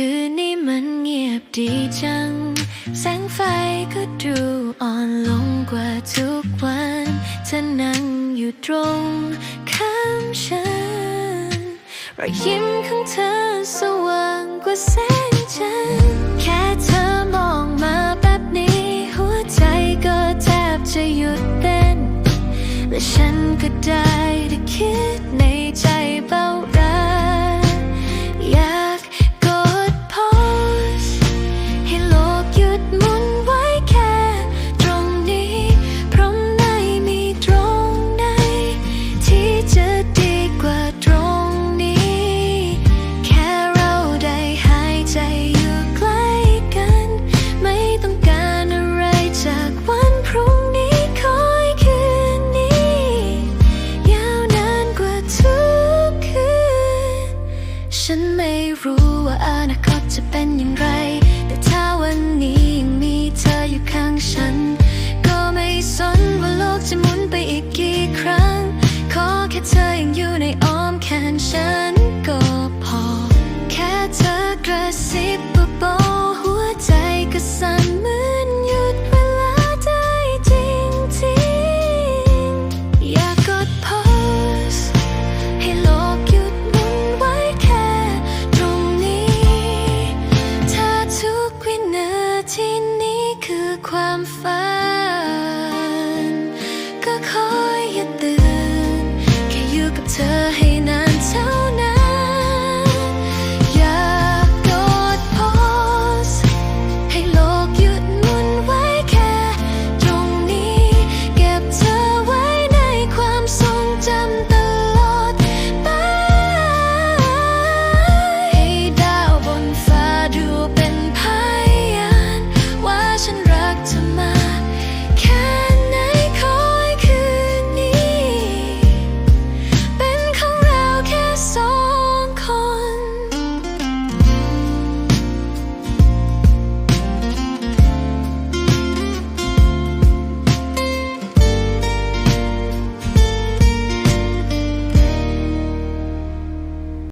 คืนนี้มันเงียบดีจัง แสงไฟก็ดูอ่อนลงกว่าทุกวันเธอนั่งอยู่ตรงข้างฉันรอยยิ้มของเธอสว่างกว่าแสงจันทร์แค่เธอมองมาแบบนี้ หัวใจก็แทบจะหยุดเต้น และฉันก็ได้แต่คิดใน รู้ว่าอนาคตจะเป็นอย่างไร 宽泛。